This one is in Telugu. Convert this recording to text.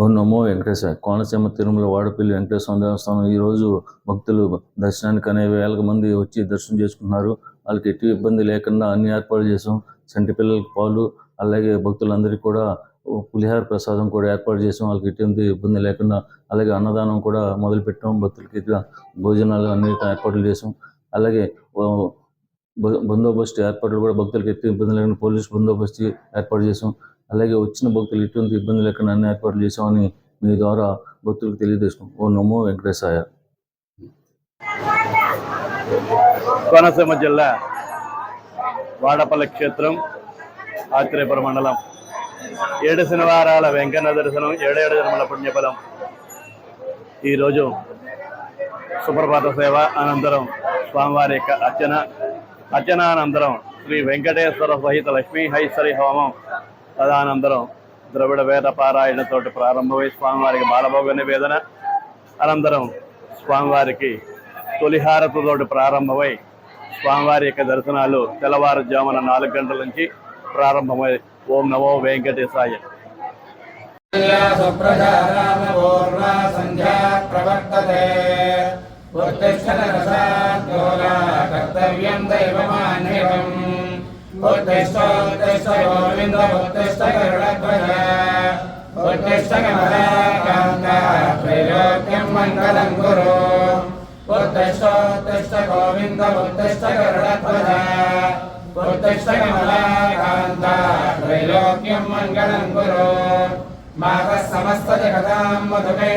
ఓ నమో వెంకటేశ్వర కోనసీమ తిరుమల వాడపల్లి వెంకటేశ్వర దేవస్థానం ఈరోజు భక్తులు దర్శనానికి అనే వేల మంది వచ్చి దర్శనం చేసుకున్నారు వాళ్ళకి ఎట్టి ఇబ్బంది లేకుండా అన్ని ఏర్పాటు చేసాం. చంటి పిల్లలకి పాలు అలాగే భక్తులందరికీ కూడా పులిహార ప్రసాదం కూడా ఏర్పాటు చేసాం. వాళ్ళకి ఎటువంటి ఇబ్బంది లేకుండా అలాగే అన్నదానం కూడా మొదలు పెట్టాం. భక్తులకి భోజనాలు అన్ని ఏర్పాట్లు చేసాం. అలాగే బ- బందోబస్తు ఏర్పాట్లు కూడా భక్తులకి ఎట్టి ఇబ్బంది లేకుండా పోలీస్ బందోబస్తు ఏర్పాటు చేసాం. అలాగే వచ్చిన భక్తులు ఎటువంటి ఇబ్బంది లేకుండా అన్ని ఏర్పాట్లు చేసామని మీ ద్వారా భక్తులకు తెలియజేసుకున్నాం ఓ నమో వెంకటేశాయ. కోనసీమ జిల్లా వాడపల్లి క్షేత్రం ఆత్రేయపురం మండలం. ఏడు శనివారాల వెంకన్న దర్శనం ఏడేడు జన్మల పుణ్యఫలం. ఈరోజు సుప్రభాత సేవ అనంతరం స్వామివారి యొక్క అర్చన. అర్చన అనంతరం శ్రీ వెంకటేశ్వర సహిత లక్ష్మీ హైశ్వరి హోమం తదనంతరం ద్రవిడ వేద పారాయణతోటి ప్రారంభమై స్వామివారికి బాలభోగ నివేదన అనంతరం స్వామివారికి తొలిహారతతోటి ప్రారంభమై స్వామివారి యొక్క దర్శనాలు తెల్లవారుజామున నాలుగు గంటల నుంచి ప్రారంభమై ఓం నమో వెంకటేశాయ. ప్రవర్తతే ఉత్తిష్టరసాద్దోలా కర్తవ్యం గోవింద ఉత్తిష్ట గరుడధ్వజ ఉత్తిష్ట కమలాకాంత త్రైలోక్యం మంగళం గురు. ఉత్తిష్టోత్తిష్ట గోవింద ఉత్తిష్ట గరుడధ్వజ ఉత్తిష్ట కమలాకాంత త్రైలోక్యం మంగళం గురు మాత సమస్త జగదాం మధుకై